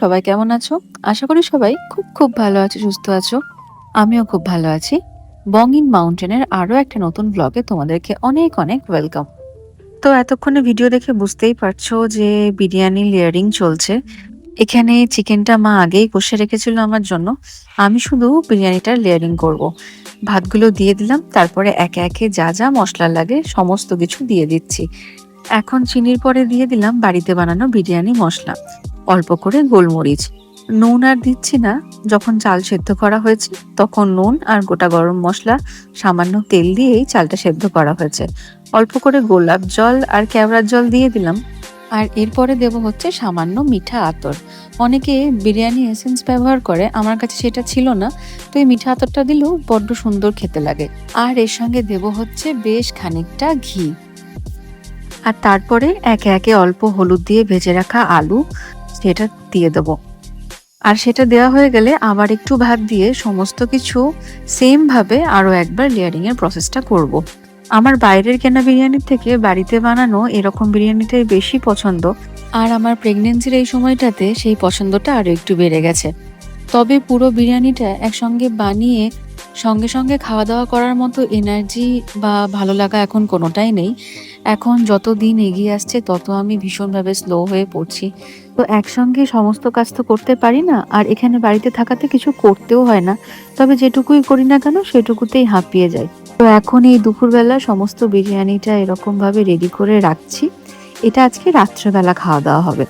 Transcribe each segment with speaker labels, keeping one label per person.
Speaker 1: সবাই কেমন আছো? আশা করি সবাই খুব খুব ভালো আছো, সুস্থ আছো। আমিও খুব ভালো আছি। বং ইন মাউন্টেনের আরও একটা নতুন ব্লগে তোমাদেরকে অনেক অনেক ওয়েলকাম তো এতক্ষণে ভিডিও দেখে বুঝতেই পারছ যে বিরিয়ানি লেয়ারিং চলছে। এখানে চিকেনটা মা আগেই কষে রেখেছিল আমার জন্য। আমি শুধু বিরিয়ানিটার লেয়ারিং করব। ভাতগুলো দিয়ে দিলাম, তারপরে একে একে যা যা মশলা লাগে সমস্ত কিছু দিয়ে দিচ্ছি। এখন চিনির পরে দিয়ে দিলাম বাড়িতে বানানো বিরিয়ানি মশলা। অল্প করে গোলমরিচ। নুন আর দিচ্ছি না। যখন চাল সেদ্ধ করা হয়েছে, তখন নুন আর গোটা গরম মশলা, সামান্য তেল দিয়েই চালটা সেদ্ধ করা হয়েছে। অল্প করে গোলাপ জল আর কেওড়ার জল দিয়ে দিলাম। আর এরপরে দেব হচ্ছে সামান্য মিঠা আতর। অনেকে বিরিয়ানি এসেন্স ব্যবহার করে, আমার কাছে সেটা ছিল না, তো এই মিঠা আতরটা দিলেও বড্ড সুন্দর খেতে লাগে। আর এর সঙ্গে দেব হচ্ছে বেশ খানিকটা ঘি। আর তারপরে একে একে অল্প হলুদ দিয়ে ভেজে রাখা আলু, সেটা দিয়ে দেব। আর সেটা দেওয়া হয়ে গেলে আবার একটু ভাত দিয়ে সমস্ত কিছু সেম ভাবে আরও একবার লেয়ারিং এর প্রসেসটা করব। আমার বাইরের কেনা বিরিয়ানির থেকে বাড়িতে বানানো এরকম বিরিয়ানিটাই বেশি পছন্দ। আর আমার প্রেগনেন্সির এই সময়টাতে সেই পছন্দটা আরও একটু বেড়ে গেছে। তবে পুরো বিরিয়ানিটা একসঙ্গে বানিয়ে সঙ্গে সঙ্গে খাওয়া দাওয়া করার মতো এনার্জি বা ভালো লাগা এখন কোনোটাই নেই। এখন যত দিন এগিয়ে আসছে, তত আমি ভীষণভাবে স্লো হয়ে পড়ছি। তো একসঙ্গে সমস্ত কাজ তো করতে পারি না, আর এখানে বাড়িতে থাকাতে কিছু করতেও হয় না। তবে যেটুকুই করি না কেন, সেটুকুতেই হাঁপিয়ে যায় তো এখন এই দুপুরবেলা সমস্ত বিরিয়ানিটা এরকমভাবে রেডি করে রাখছি। এটা আজকে রাত্রেবেলা খাওয়া দাওয়া হবে।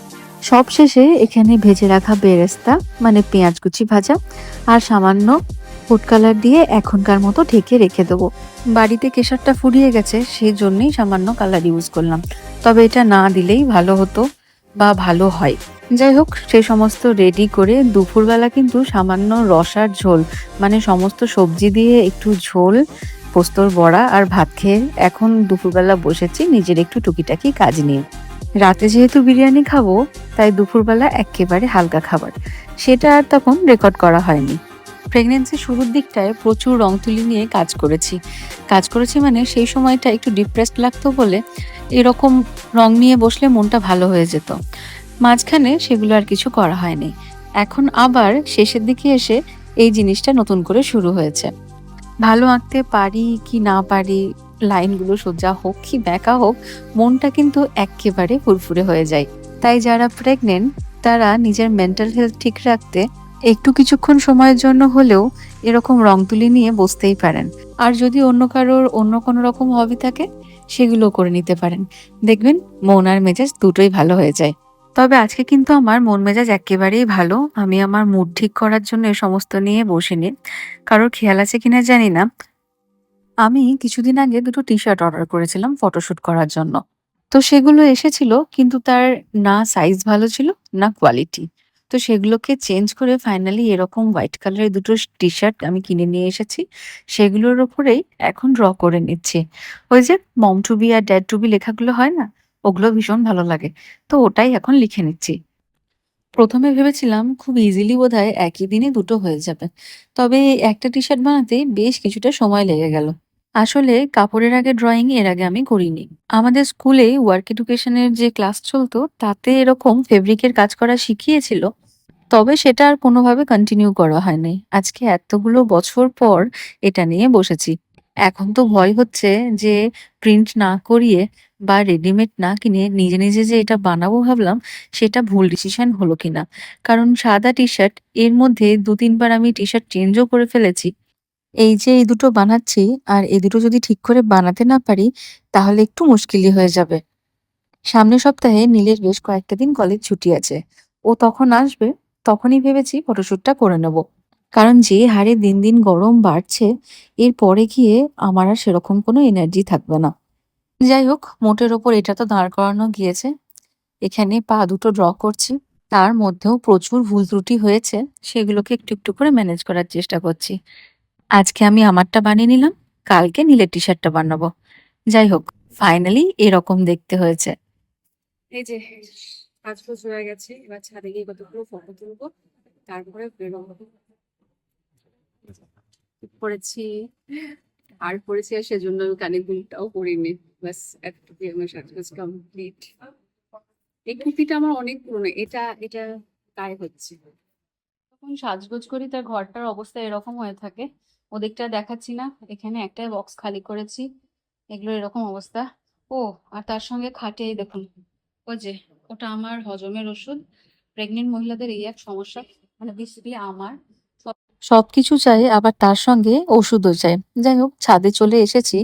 Speaker 1: সব শেষে এখানে ভেজে রাখা বেরেস্তা মানে পেঁয়াজ কুচি ভাজা, আর সামান্য ফুড কালার দিয়ে এখনকার মতো ঢেকে রেখে দেবো। বাড়িতে কেশরটা ফুরিয়ে গেছে সেই জন্যই সামান্য কালার ইউজ করলাম। তবে এটা না দিলেই ভালো হতো বা ভালো হয়। যাই হোক সেই সমস্ত রেডি করে দুপুরবেলা কিন্তু সামান্য রসার ঝোল মানে সমস্ত সবজি দিয়ে একটু ঝোল, পোস্তর বড়া আর ভাত খেয়ে এখন দুপুরবেলা বসেছি, নিজের একটু টুকিটাকি কাজ নিয়ে। রাতে যেহেতু বিরিয়ানি খাব, তাই দুপুরবেলা একেবারে হালকা খাবার। সেটা আর তখন রেকর্ড করা হয়নি। প্রেগনেন্সির শুরুর দিকটায় প্রচুর রং তুলি নিয়ে কাজ করেছি। কাজ করেছি মানে সেই সময়টা একটু ডিপ্রেসড লাগতো বলে এরকম রং নিয়ে বসলে মনটা ভালো হয়ে যেত। মাঝখানে সেগুলো আর কিছু করা হয়নি। এখন আবার শেষের দিকে এসে এই জিনিসটা নতুন করে শুরু হয়েছে। ভালো আঁকতে পারি কি না পারি, লাইনগুলো সোজা হোক কি ব্যাকা হোক, মনটা কিন্তু একেবারে ফুরফুরে হয়ে যায়। তাই যারা প্রেগনেন্ট তারা নিজের মেন্টাল হেলথ ঠিক রাখতে একটু কিছুক্ষণ সময়ের জন্য হলেও এরকম রং তুলি নিয়ে বসতেই পারেন। আর যদি অন্য কারোর অন্য কোনো রকম হবি থাকে সেগুলো করে নিতে পারেন। দেখবেন মন আর মেজাজ দুটোই ভালো হয়ে যায়। তবে আজকে কিন্তু আমার মন মেজাজ একেবারেই ভালো। আমি আমার মুড ঠিক করার জন্য এ সমস্ত নিয়ে বসে বসিনি কারোর খেয়াল আছে কিনা জানি না। আমি কিছুদিন আগে দুটো টি শার্ট অর্ডার করেছিলাম ফটোশুট করার জন্য। তো সেগুলো এসেছিল, কিন্তু তার না সাইজ ভালো ছিল, না কোয়ালিটি তো সেগুলোকে চেঞ্জ করে ফাইনালি এরকম হোয়াইট কালারের দুটো টি শার্ট আমি কিনে নিয়ে এসেছি। সেগুলোর ওপরেই এখন ড্র করে নিচ্ছি। ওই যে মম টু বি আর ড্যাড টু বি লেখাগুলো হয় না? ওগুলো ভীষণ ভালো লাগে। তো ওটাই এখন লিখে নিচ্ছি। প্রথমে ভেবেছিলাম খুব ইজিলি বোধহয় একই দিনে দুটো হয়ে যাবে। তবে একটা টি শার্ট বানাতে বেশ কিছুটা সময় লেগে গেল। আসলে কাপড়ের আগে ড্রয়িং এর আগে আমি করিনি। আমাদের স্কুলে ওয়ার্ক এডুকেশনের যে ক্লাস চলতো, তাতে এরকম ফেব্রিকের কাজ করা শিখিয়েছিল, তবে সেটা আর কোনোভাবে কন্টিনিউ করা হয়নি। আজকে এতগুলো বছর পর এটা নিয়ে বসেছি। এখন তো ভয় হচ্ছে যে প্রিন্ট না করিয়ে বা রেডিমেড না কিনে নিজে নিজে যে এটা বানাবো ভাবলাম, সেটা ভুল ডিসিশন হলো কিনা? কারণ সাদা টি শার্ট এর মধ্যে দু তিনবার আমি টি শার্ট চেঞ্জও করে ফেলেছি। এই যে এই দুটো বানাচ্ছি আর এই দুটো যদি ঠিক করে বানাতে না পারি, তাহলে একটু মুশকিলই হয়ে যাবে। সামনের সপ্তাহে নীলের বেশ কয়েকটা দিন কলেজ ছুটি আছে। ও তখন আসবে, তখনই ভেবেছি ফটোশ্যুটটা করে নেব। কারণ যে হারে দিন দিন গরম বাড়ছে, এর পরে গিয়ে আমার আর সেরকম কোনো এনার্জি থাকবে না। যাই হোক, মোটের ওপর এটা তো দাঁড় করানো গিয়েছে। এখানে পা দুটো ড্র করছি। তার মধ্যেও প্রচুর ভুল ত্রুটি হয়েছে, সেগুলোকে একটু একটু করে ম্যানেজ করার চেষ্টা করছি। আজকে আমি আমারটা বানিয়ে নিলাম, কালকে নীলের টি শার্টটা বানাবো। যাই হোক ফাইনালি এরকম দেখতে হয়েছে।
Speaker 2: এই যে, পাঁচ বছর হয়ে গেছে, এবার ছাদে গিয়ে কতগুলো ফটো তুলবো, তারপরে বেরোবো। পড়েছি, আর পড়েছি আর সেজন্য কানের দুলটাও পরিনি ব্যাস, এতটুকুই আমার সাজগোজ কমপ্লিট এই কুর্তিটা আমার অনেক পুরনো, এটা এটা গায়ে হচ্ছে।
Speaker 3: যখন সাজগোজ করি, তার ঘরটার অবস্থা এরকম হয়ে থাকে ওদিকটা দেখাচ্ছি না, এখানে একটা বক্স খালি করেছি। এগুলো এরকম অবস্থা। ও, আর তার সঙ্গে খাটে দেখুন। ও যে, ওটা আমার হজমের ওষুধ। প্রেগনেন্ট মহিলাদের এই এক সমস্যা মানে বেসিক্যালি আমার।
Speaker 1: সবকিছু চাই, আবার তার সঙ্গে ওষুধও চাই। যাই হোক, ছাদে চলে এসেছি।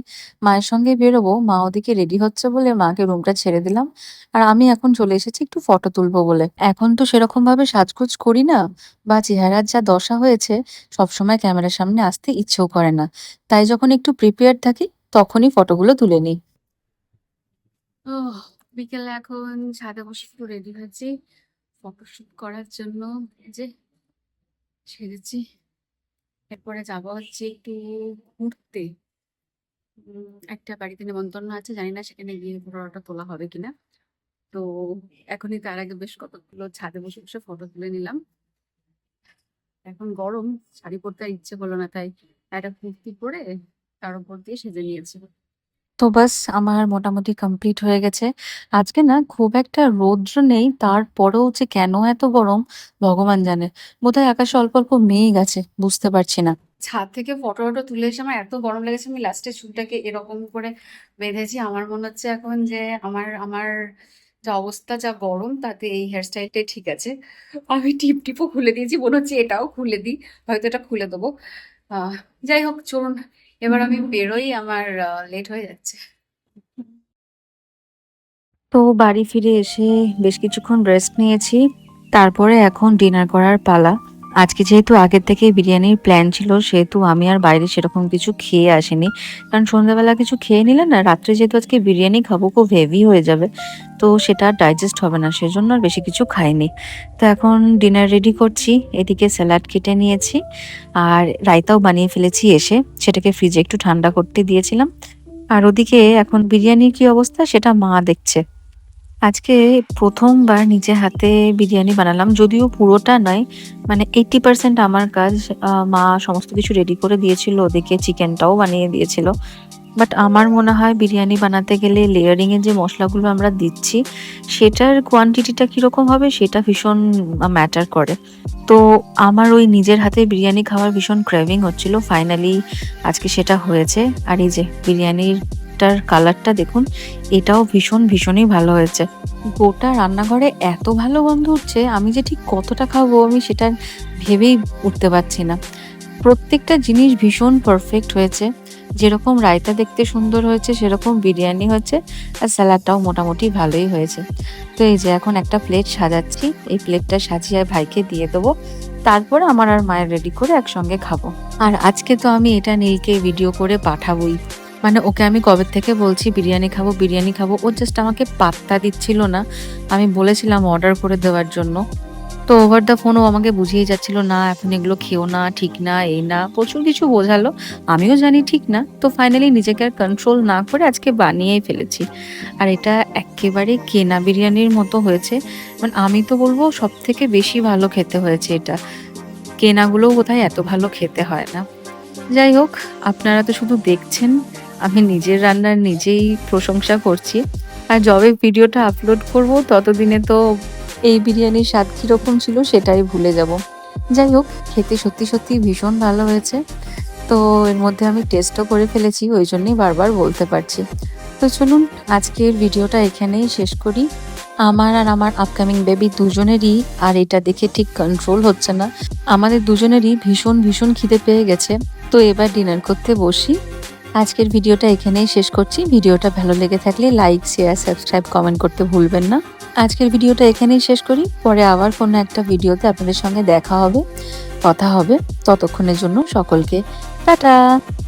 Speaker 1: মায়ের সঙ্গে বেরোবো, মা ওদিকে রেডি হচ্ছে বলে মাকে রুমটা ছেড়ে দিলাম। আর আমি এখন চলে এসেছি একটু ফটো তুলবো বলে। এখন তো সেরকম ভাবে সাজগোজ করি না, বা চেহারার যা দশা হয়েছে, সবসময় ক্যামেরার সামনে আসতে ইচ্ছেও করে না। তাই যখন একটু প্রিপেয়ার থাকি, তখনই ফটোগুলো তুলে নিই।
Speaker 2: বিকেলে এখন ছাদে বসে একটু রেডি হয়েছি ফটোশুট করার জন্য যে সেরেছি এরপরে যাব হচ্ছে একটু ঘুরতে। একটা বাড়িতে নেমন্তন্ন আছে, জানি না সেখানে গিয়ে ফটোটা তোলা হবে কিনা। তো এখনই তার আগে বেশ কতগুলো ছাদে বসে বসে ফটো তুলে নিলাম। এখন গরম, শাড়ি পরতে ইচ্ছে হলো না, তাই একটা কুর্তি পরে তার উপর দিয়ে সেজে নিয়েছি।
Speaker 1: তো বাস আমার মোটামুটি কমপ্লিট হয়ে গেছে। আজকে না খুব একটা রৌদ্র নেই, তারপরেও যে কেন এত গরম, ভগবান জানে। বোধহয় আকাশে অল্প অল্প মেঘ আছে, বুঝতে পারছি না।
Speaker 2: ছাদ থেকে ফটো ফটো তুলে এসে আমার এত গরম লেগেছে, আমি লাস্টে চুলটাকে এরকম করে বেঁধেছি। আমার মনে হচ্ছে এখন যে আমার আমার যা অবস্থা, যা গরম, তাতে এই হেয়ারস্টাইলটাই ঠিক আছে। আমি টিপ টিপও খুলে দিয়েছি, মনে হচ্ছে এটাও খুলে দিই, হয়তো এটা খুলে দেবো। যাই হোক, চলুন এবার আমি বেরোই আমার লেট হয়ে যাচ্ছে।
Speaker 1: তো বাড়ি ফিরে এসে বেশ কিছুক্ষণ রেস্ট নিয়েছি তারপরে এখন ডিনার করার পালা। আজকে যেহেতু আগের থেকে বিরিয়ানির প্ল্যান ছিল, সেহেতু আমি আর বাইরে সেরকম কিছু খেয়ে আসিনি। কারণ সন্ধ্যাবেলা কিছু খেয়ে নিলে না, রাত্রে যেহেতু আজকে বিরিয়ানি খাব, খুব হেভি হয়ে যাবে। তো সেটা ডাইজেস্ট হবে না, সেজন্য আর বেশি কিছু খাইনি। তো এখন ডিনার রেডি করছি, এদিকে স্যালাড কেটে নিয়েছি, আর রায়তাও বানিয়ে ফেলেছি এসে। সেটাকে ফ্রিজে একটু ঠান্ডা করতে দিয়েছিলাম। আর ওদিকে এখন বিরিয়ানির কি অবস্থা, সেটা মা দেখছে। আজকে প্রথমবার নিজে হাতে বিরিয়ানি বানালাম, যদিও পুরোটা নয় মানে এইটটি পার্সেন্ট আমার কাজ মা সমস্ত কিছু রেডি করে দিয়েছিল ওদিকে চিকেনটাও বানিয়ে দিয়েছিল। বাট আমার মনে হয় বিরিয়ানি বানাতে গেলে লেয়ারিং এর যে মশলাগুলো আমরা দিচ্ছি, সেটার কোয়ান্টিটিটা কীরকম হবে সেটা ভীষণ ম্যাটার করে। তো আমার ওই নিজের হাতে বিরিয়ানি খাওয়ার ভীষণ ক্রেভিং হচ্ছিল। ফাইনালি আজকে সেটা হয়েছে। আর এই যে বিরিয়ানিটার কালারটা দেখুন, এটাও ভীষণ ভীষণই ভালো হয়েছে। গোটা রান্নাঘরে এত ভালো গন্ধ উঠছে, আমি যে ঠিক কতটা খাব আমি সেটা ভেবেই উঠতে পারছি না। প্রত্যেকটা জিনিস ভীষণ পারফেক্ট হয়েছে। যেরকম রায়তা দেখতে সুন্দর হয়েছে, সেরকম বিরিয়ানি হয়েছে, আর স্যালাডটাও মোটামুটি ভালোই হয়েছে। তো এই যে এখন একটা প্লেট সাজাচ্ছি, এই প্লেটটা সাজিয়ে ভাইকে দিয়ে দেবো। তারপরে আমার আর মায়ের রেডি করে একসঙ্গে খাব। আর আজকে তো আমি এটা নীলকে ভিডিও করে পাঠাবোই। মানে ওকে আমি কবে থেকে বলছি, বিরিয়ানি খাব বিরিয়ানি খাব। ও জাস্ট আমাকে পাত্তা দিচ্ছিল না। আমি বলেছিলাম অর্ডার করে দেওয়ার জন্য। তো ওভার দ্য ফোন ও আমাকে বুঝিয়ে যাচ্ছিল, না, এখন এগুলো খেও না, ঠিক না, এই না। প্রচুর কিছু বোঝালো। আমিও জানি ঠিক না। তো ফাইনালি নিজেকে আর কন্ট্রোল না করে আজকে বানিয়েই ফেলেছি। আর এটা একেবারে কেনা বিরিয়ানির মতো হয়েছে। মানে আমি তো বলব সব থেকে বেশি ভালো খেতে হয়েছে এটা। কেনাগুলোও বোধহয় এত ভালো খেতে হয় না। যাই হোক, আপনারা তো শুধু দেখছেন আমি নিজের রান্নার নিজেই প্রশংসা করছি। আর যবে ভিডিওটা আপলোড করব, ততদিনে তো এই বিরিয়ানির স্বাদ কীরকম ছিল সেটাই ভুলে যাব। যাই হোক, খেতে সত্যি সত্যি ভীষণ ভালো হয়েছে। তো এর মধ্যে আমি টেস্টও করে ফেলেছি, ওই জন্যই বারবার বলতে পারছি। তো চলুন, আজকের ভিডিওটা এখানেই শেষ করি। আমার আর আমার আপকামিং বেবি দুজনেরই, আর এটা দেখে ঠিক কন্ট্রোল হচ্ছে না। আমাদের দুজনেরই ভীষণ ভীষণ খিদে পেয়ে গেছে। তো এবার ডিনার করতে বসি। আজকের ভিডিওটা এখানেই শেষ করছি। ভিডিওটা ভালো লেগে থাকলে লাইক শেয়ার সাবস্ক্রাইব কমেন্ট করতে ভুলবেন না। আজকের ভিডিওটা এখানেই শেষ করি। পরে আবার কোনো একটা ভিডিওতে আপনাদের সঙ্গে দেখা হবে, কথা হবে। ততক্ষণের জন্য সকলকে টাটা!